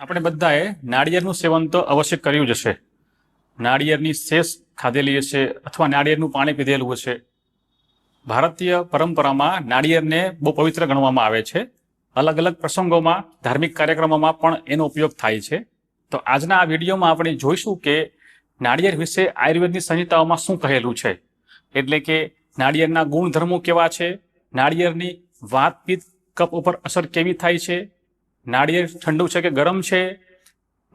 આપણે બધાએ નાળિયેરનું સેવન તો અવશ્ય કર્યું જ હશે. નાળિયેરની શેષ ખાધેલી હશે અથવા નાળિયેરનું પાણી પીધેલું હશે. ભારતીય પરંપરામાં નાળિયેરને બહુ પવિત્ર ગણવામાં આવે છે. અલગ અલગ પ્રસંગોમાં, ધાર્મિક કાર્યક્રમોમાં પણ એનો ઉપયોગ થાય છે. તો આજના આ વિડીયોમાં આપણે જોઈશું કે નાળિયેર વિશે આયુર્વેદની સંહિતાઓમાં શું કહેલું છે. એટલે કે નાળિયેરના ગુણધર્મો કેવા છે? નાળિયેરની વાતપીત કપ ઉપર અસર કેવી થાય છે? નાળિયેર ઠંડુ છે કે ગરમ છે?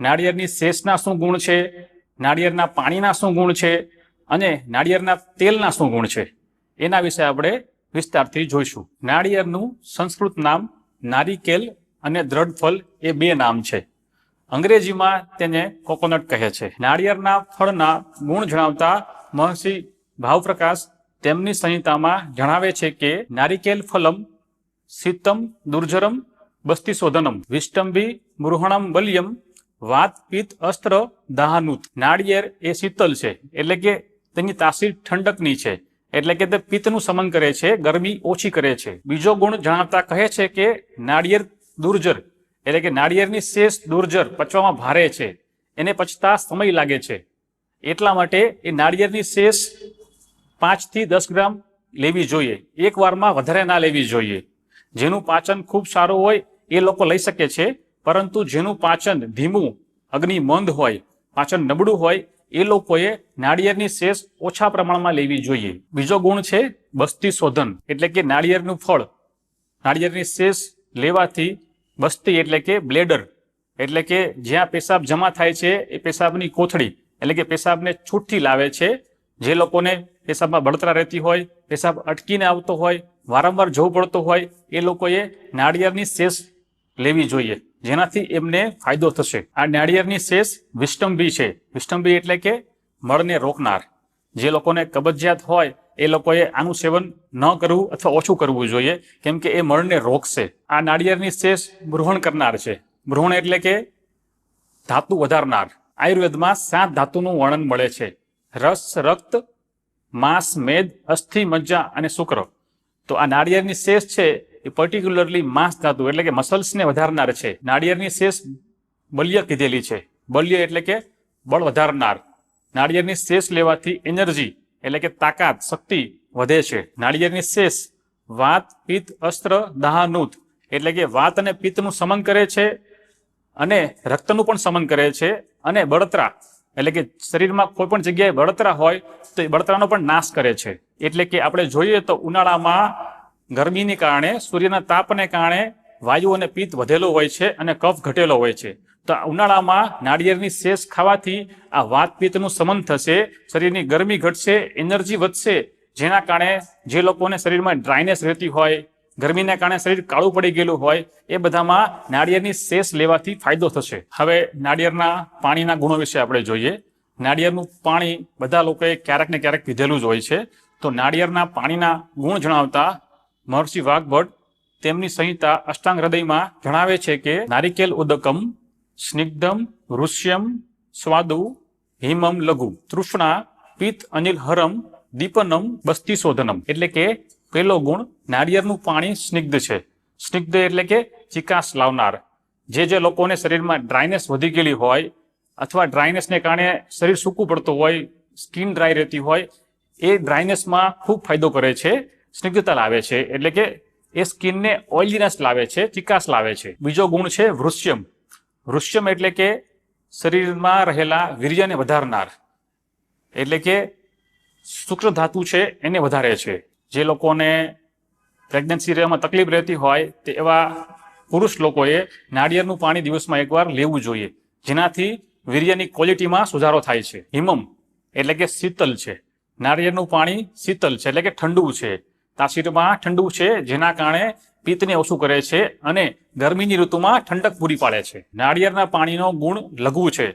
નાળિયેરની શેષના શું ગુણ છે? નાળિયેરના પાણીના શું ગુણ છે? અને નાળિયેરના તેલના શું ગુણ છે? એના વિશે આપણે વિસ્તારથી જોઈશું. નાળિયેરનું સંસ્કૃત નામ નારિકેલ અને દ્રઢફલ એ બે નામ છે. અંગ્રેજીમાં તેને કોકોનટ કહે છે. નાળિયેરના ફળના ગુણ જણાવતા મહર્ષિ ભાવપ્રકાશ તેમની સંહિતામાં જણાવે છે કે નારિકેલ ફલમ, શીતમ, દુર્જરમ બસ્તિશોધનમ વિષ્ટંભી મૃહણમ બલ્યમ વાત પિત્ત અસ્ત્ર દાહનુત નાળિયેર એ શીતલ છે એટલે કે તેની તાસીર ઠંડકની છે એટલે કે તે પિત્તનું સમન કરે છે ગરમી ઓછી કરે છે બીજો ગુણ જણાવતા કહે છે કે નાળિયેર દુર્જર એટલે કે નાળિયેરની શેષ દુર્જર પચવામાં ભારે છે એને પચતા સમય લાગે છે એટલા માટે એ નાળિયેરની શેષ પાંચથી દસ ગ્રામ લેવી જોઈએ એક વારમાં વધારે ના લેવી જોઈએ જેનું પાચન ખૂબ સારું હોય એ લોકો લઈ શકે છે, પરંતુ જેનું પાચન ધીમું, અગ્નિ મંદ હોય, પાચન નબળું હોય, એ લોકોએ નાળિયેરની શેષ ઓછા પ્રમાણમાં લેવી જોઈએ. બીજો ગુણ છે બસ્તી શોધન, એટલે કે નાળિયેરનું ફળ. નાળિયેરની શેષ લેવાથી બસ્તી એટલે કે બ્લેડર, એટલે કે જ્યાં પેશાબ જમા થાય છે, એ પેશાબની કોથળી, એટલે કે પેશાબને છૂટથી લાવે છે. જે લોકોને પેશાબમાં બળતરા રહેતી હોય, પેશાબ અટકીને આવતો હોય, વારંવાર જવું પડતું હોય, એ લોકોએ નાળિયેરની શેષ લેવી જોઈએ. જેનાથી એમને ફાયદો થશે. આ નાળિયેરની શેષ વિષ્ટંભી છે. વિષ્ટંભી એટલે કે મળને રોકનાર. જે લોકોને કબજિયાત હોય, એ લોકોએ આનું સેવન ન કરવું અથવા ઓછું કરવું જોઈએ, કેમ કે એ મળને રોકશે. આ નાળિયેરની શેષ બૃહણ કરનાર છે. બૃહણ એટલે કે ધાતુ વધારનાર. આયુર્વેદમાં સાત ધાતુનું વર્ણન મળે છે. રસ, રક્ત, માંસ, મેદ, અસ્થિ, મજ્જા અને શુક્ર. તો આ નાળિયેરની શેષ છે એ પર્ટિક્યુલરલી માંસ ધાતુ એટલે કે મસલ્સને વધારનાર છે. નાળિયેરની શેષ બલ્ય કીધેલી છે. બલ્ય એટલે કે બળ વધારનાર. નાળિયેરની શેષ લેવાથી એનર્જી એટલે કે તાકાત, શક્તિ વધે છે. નાળિયેરની શેષ વાત, પિત્ત, અસ્ત્ર, દાહાનુત એટલે કે વાત અને પિત્તનું સમન કરે છે અને રક્તનું પણ સમન કરે છે અને બળતરા એટલે કે શરીરમાં કોઈ પણ જગ્યાએ બળતરા હોય તો એ બળતરાનો પણ નાશ કરે છે. એટલે કે આપણે જોઈએ તો ઉનાળામાં ગરમીને કારણે, સૂર્યના તાપને કારણે વાયુ અને પિત્ત વધેલો હોય છે અને કફ ઘટેલો હોય છે. તો ઉનાળામાં નાળિયેરની શેષ ખાવાથી આ વાત પિત્તનું સમન થશે, શરીરની ગરમી ઘટશે, એનર્જી વધશે, જેના કારણે જે લોકોને શરીરમાં ડ્રાયનેસ રહેતી હોય, ગરમીને કારણે શરીર કાળું પડી ગયેલું હોય, એ બધામાં નાળિયેરની શેષ લેવાથી ફાયદો થશે. હવે નાળિયેરના પાણીના ગુણો વિશે આપણે જોઈએ. નાળિયેરનું પાણી બધા લોકોએ ક્યારેક ને ક્યારેક પીધેલું જ હોય છે. તો નાળિયેરના પાણીના ગુણ જણાવતા મહર્ષિ વાઘભટ્ટ તેમની સંહિતા અષ્ટાંગ હૃદયમાં જણાવે છે કે, નારિકેલ ઉદકમ, સ્નિગ્ધમ, ઋષ્યમ, સ્વાદુ, હિમમ લઘુ, તૃષ્ણા, પિત્ત, અનિલ હરમ, દીપનમ, બસ્તી શોધનમ. એટલે કે પહેલો ગુણ નાળિયેરનું પાણી સ્નિગ્ધ છે. સ્નિગ્ધ એટલે કે ચિકાસ લાવનાર. જે જે લોકોને શરીરમાં ડ્રાયનેસ વધી ગયેલી હોય અથવા ડ્રાયનેસને કારણે શરીર સૂકું પડતું હોય સ્કિન ડ્રાય રહેતી હોય, એ ડ્રાયનેસમાં ખૂબ ફાયદો કરે છે. સ્નિગ્ધતા લાવે છે, એટલે કે એ સ્કિનને ઓઇલીનેસ લાવે છે, ચિકાસ લાવે છે. બીજો ગુણ છે વૃષ્યમ વૃષ્યમ એટલે કે શરીરમાં રહેલા વીર્યને વધારનાર. એટલે કે શુક્ર ધાતુ છે, એને વધારે છે. જે લોકોને પ્રેગ્નન્સી રહેવામાં તકલીફ રહેતી હોય, તે એવા પુરુષ લોકોએ નાળિયેરનું પાણી દિવસમાં એકવાર લેવું જોઈએ. જેનાથી વીર્યની ક્વોલિટીમાં સુધારો થાય છે. હિમમ એટલે કે શીતલ છે. નાળિયેરનું પાણી શીતલ છે, એટલે કે ઠંડુ છે. તાસીરમાં ઠંડુ છે, જેના કારણે પિત્તને ઓછું કરે છે અને ગરમીની ઋતુમાં ઠંડક પૂરી પાડે છે. નાળિયેરના પાણીનો ગુણ લઘુ છે,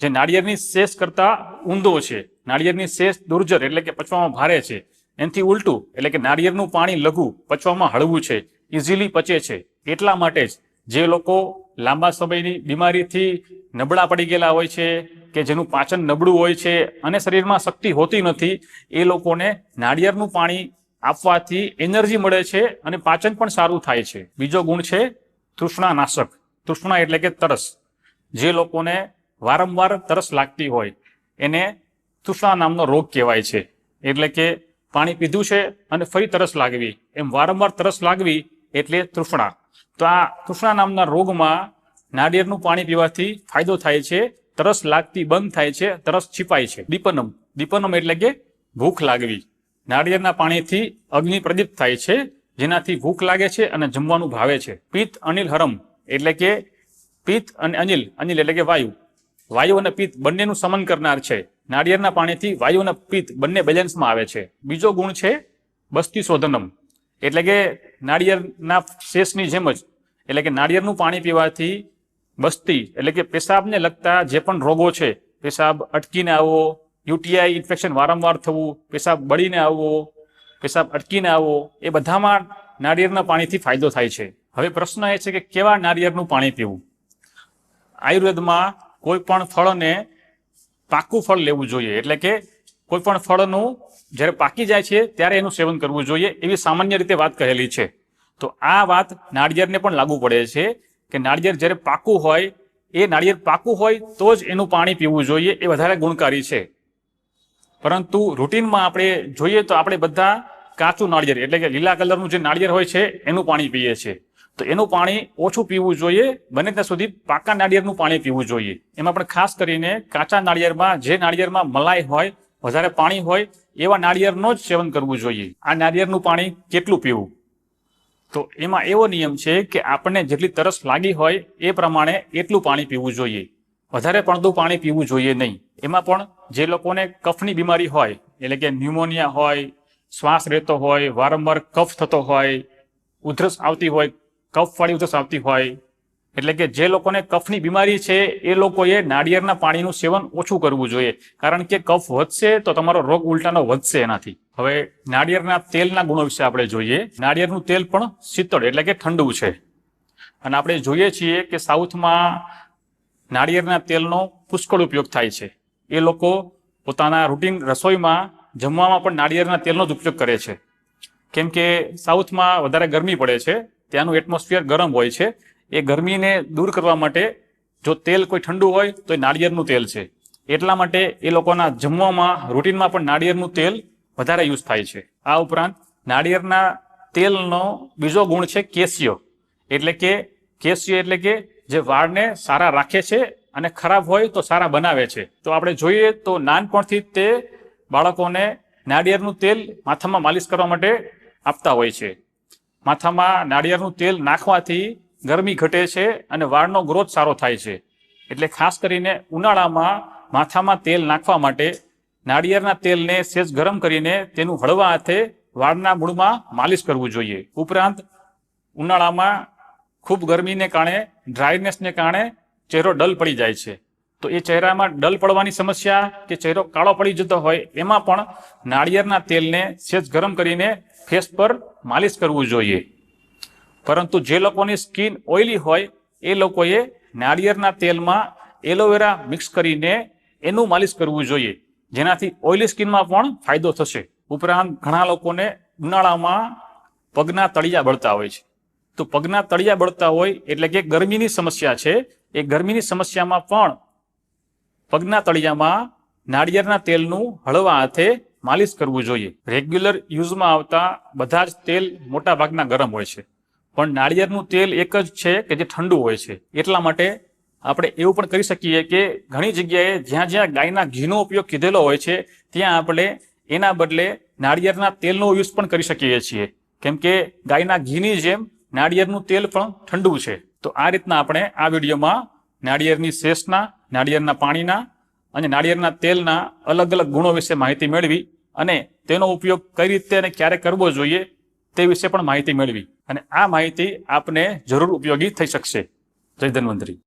જે નાળિયેરની શેષ કરતા ઊંધો છે. નાળિયેરની શેષ દુર્જર એટલે કે પચવામાં ભારે છે. એનાથી ઉલટું એટલે કે નાળિયેરનું પાણી લઘુ, પચવામાં હળવું છે, ઇઝીલી પચે છે. એટલા માટે જ જે લોકો લાંબા સમયની બીમારીથી નબળા પડી ગયેલા હોય છે કે જેનું પાચન નબળું હોય છે અને શરીરમાં શક્તિ હોતી નથી, એ લોકોને નાળિયેરનું પાણી આપવાથી એનર્જી મળે છે અને પાચન પણ સારું થાય છે. બીજો ગુણ છે તૃષ્ણાનાશક. તૃષ્ણા એટલે કે તરસ. જે લોકોને વારંવાર તરસ લાગતી હોય, એને તૃષ્ણા નામનો રોગ કહેવાય છે. એટલે કે પાણી પીધું છે અને ફરી તરસ લાગવી. એમ વારંવાર તરસ લાગવી એટલે તૃષ્ણા. તો આ તૃષ્ણા નામના રોગમાં નાળિયેરનું પાણી પીવાથી ફાયદો થાય છે, તરસ લાગતી બંધ થાય છે, તરસ છીપાય છે. દીપનમ. દીપનમ એટલે કે ભૂખ લાગવી. નાળિયેરના પાણીથી અગ્નિ પ્રદીપ્ત થાય છે, જેનાથી ભૂખ લાગે છે અને જમવાનું ભાવે છે. પિત્ત અનિલ હરમ એટલે કે પિત્ત અને અનિલ અનિલ એટલે કે વાયુ. વાયુ અને પિત્ત બંનેનું સમન કરનાર છે. નાળિયેરના પાણીથી વાયુ અને પિત્ત બંને બેલેન્સમાં આવે છે. બીજો ગુણ છે બસ્તી શોધનમ. એટલે કે નાળિયેરના શેષની જેમ જ, એટલે કે નાળિયેરનું પાણી પીવાથી બસ્તી, એટલે કે પેશાબને લગતા જે પણ રોગો છે, પેશાબ અટકીને આવવો યુટીઆઈ ઇન્ફેક્શન વારંવાર થવું, પેશાબ બળીને આવવો, પેશાબ અટકીને આવવો, એ બધામાં નાળિયેરના પાણીથી ફાયદો થાય છે. હવે પ્રશ્ન એ છે કે કેવા નાળિયેરનું પાણી પીવું? આયુર્વેદમાં કોઈ પણ ફળને પાકું ફળ લેવું જોઈએ. એટલે કે કોઈ પણ ફળનું જ્યારે પાકી જાય છે, ત્યારે એનું સેવન કરવું જોઈએ એવી સામાન્ય રીતે વાત કહેલી છે. તો આ વાત નાળિયેરને પણ લાગુ પડે છે કે નાળિયેર જ્યારે પાકું હોય, એ નાળિયેર પાકું હોય તો જ એનું પાણી પીવું જોઈએ એ વધારે ગુણકારી છે. પરંતુ રૂટીનમાં આપણે જોઈએ તો આપણે બધા કાચું નાળિયેર, એટલે કે લીલા કલરનું જે નાળિયેર હોય છે, એનું પાણી પીએ છીએ તો એનું પાણી ઓછું પીવું જોઈએ, બને ત્યાં સુધી પાકા નાળિયેરનું પાણી પીવું જોઈએ. એમાં પણ ખાસ કરીને કાચા નાળિયેરમાં જે નાળિયેરમાં મલાઈ હોય, વધારે પાણી હોય, એવા નાળિયેરનો જ સેવન કરવું જોઈએ. આ નાળિયેરનું પાણી કેટલું પીવું? તો એમાં એવો નિયમ છે કે આપણને જેટલી તરસ લાગી હોય એ પ્રમાણે એટલું પાણી પીવું જોઈએ. વધારે પડતું પાણી પીવું જોઈએ નહીં. એમાં પણ જે લોકોને કફની બીમારી હોય, એટલે કે ન્યુમોનિયા હોય, શ્વાસ રહેતો હોય, વારંવાર કફ થતો હોય, ઉધરસ આવતી હોય, કફવાળી ઉધરસ આવતી હોય, એટલે કે જે લોકોને કફની બીમારી છે, એ લોકોએ નાળિયેરના પાણીનું સેવન ઓછું કરવું જોઈએ. કારણ કે કફ વધશે તો તમારો રોગ ઉલટાનો વધશે એનાથી. હવે નાળિયેરના તેલના ગુણો વિશે આપણે જોઈએ. નાળિયેરનું તેલ પણ શીતળ, એટલે કે ઠંડુ છે. અને આપણે જોઈએ છીએ કે સાઉથમાં નાળિયેરના તેલનો પુષ્કળ ઉપયોગ થાય છે. એ લોકો પોતાના રૂટીન રસોઈમાં જમવામાં પણ નાળિયેરના તેલનો જ ઉપયોગ કરે છે. કેમ કે સાઉથમાં વધારે ગરમી પડે છે, ત્યાંનું એટમોસ્ફિયર ગરમ હોય છે. એ ગરમીને દૂર કરવા માટે જો તેલ કોઈ ઠંડુ હોય, તો એ નાળિયેરનું તેલ છે. એટલા માટે એ લોકોના જમવામાં રૂટીનમાં પણ નાળિયેરનું તેલ વધારે યુઝ થાય છે. આ ઉપરાંત નાળિયેરના તેલનો બીજો ગુણ છે કેસિયો એટલે કે કેસિયો એટલે કે જે વાળને સારા રાખે છે અને ખરાબ હોય તો સારા બનાવે છે. તો આપણે જોઈએ તો નાનપણથી તે બાળકોને નાળિયેરનું તેલ માથામાં માલિશ કરવા માટે આપતા હોય છે. માથામાં નાળિયેરનું તેલ નાખવાથી ગરમી ઘટે છે અને વાળનો ગ્રોથ સારો થાય છે. એટલે ખાસ કરીને ઉનાળામાં માથામાં તેલ નાખવા માટે નાળિયેરના તેલને સેજ ગરમ કરીને તેનું હળવા હાથે વાળના મૂળમાં માલિશ કરવું જોઈએ. ઉપરાંત ઉનાળામાં ખૂબ ગરમીને કારણે ડ્રાયનેસને કારણે ચહેરો ડલ પડી જાય છે. તો એ ચહેરામાં ડલ પડવાની સમસ્યા કે ચહેરો કાળો પડી જતો હોય, એમાં પણ નાળિયેરના તેલને સેજ ગરમ કરીને ફેસ પર માલિશ કરવું જોઈએ. પરંતુ જે લોકોની સ્કિન ઓઇલી હોય, એ લોકોએ નાળિયેરના તેલમાં એલોવેરા મિક્સ કરીને એનું માલિશ કરવું જોઈએ. જેનાથી ઓઇલી સ્કિનમાં પણ ફાયદો થશે. ઉપરાંત ઘણા લોકોને ઉનાળામાં પગના તળિયા બળતા હોય છે. તો પગના તળિયા બળતા હોય એટલે કે ગરમીની સમસ્યા છે, એ ગરમીની સમસ્યામાં પણ પગના તળિયામાં નાળિયેરના તેલનું હળવા હાથે માલિશ કરવું જોઈએ. રેગ્યુલર યુઝમાં આવતા બધા જ તેલ મોટા ભાગના ગરમ હોય છે. પણ નાળિયેરનું તેલ એક જ છે કે જે ઠંડુ હોય છે. એટલા માટે આપણે એવું પણ કરી શકીએ કે ઘણી જગ્યાએ જ્યાં જ્યાં ગાયના ઘીનો ઉપયોગ કીધેલો હોય છે, ત્યાં આપણે એના બદલે નાળિયેરના તેલનો યુઝ પણ કરી શકીએ છીએ. કેમ કે ગાયના ઘીની જેમ નાળિયેરનું તેલ પણ ઠંડુ છે. તો આ રીતના આપણે આ વિડીયોમાં નાળિયેરની શેષના, નાળિયેરના પાણીના અને નાળિયેરના તેલના અલગ અલગ ગુણો વિશે માહિતી મેળવી અને તેનો ઉપયોગ કઈ રીતે અને ક્યારે કરવો જોઈએ તે વિશે પણ માહિતી મેળવી. અને આ માહિતી આપને જરૂર ઉપયોગી થઈ શકશે. જય ધન્વંતરી.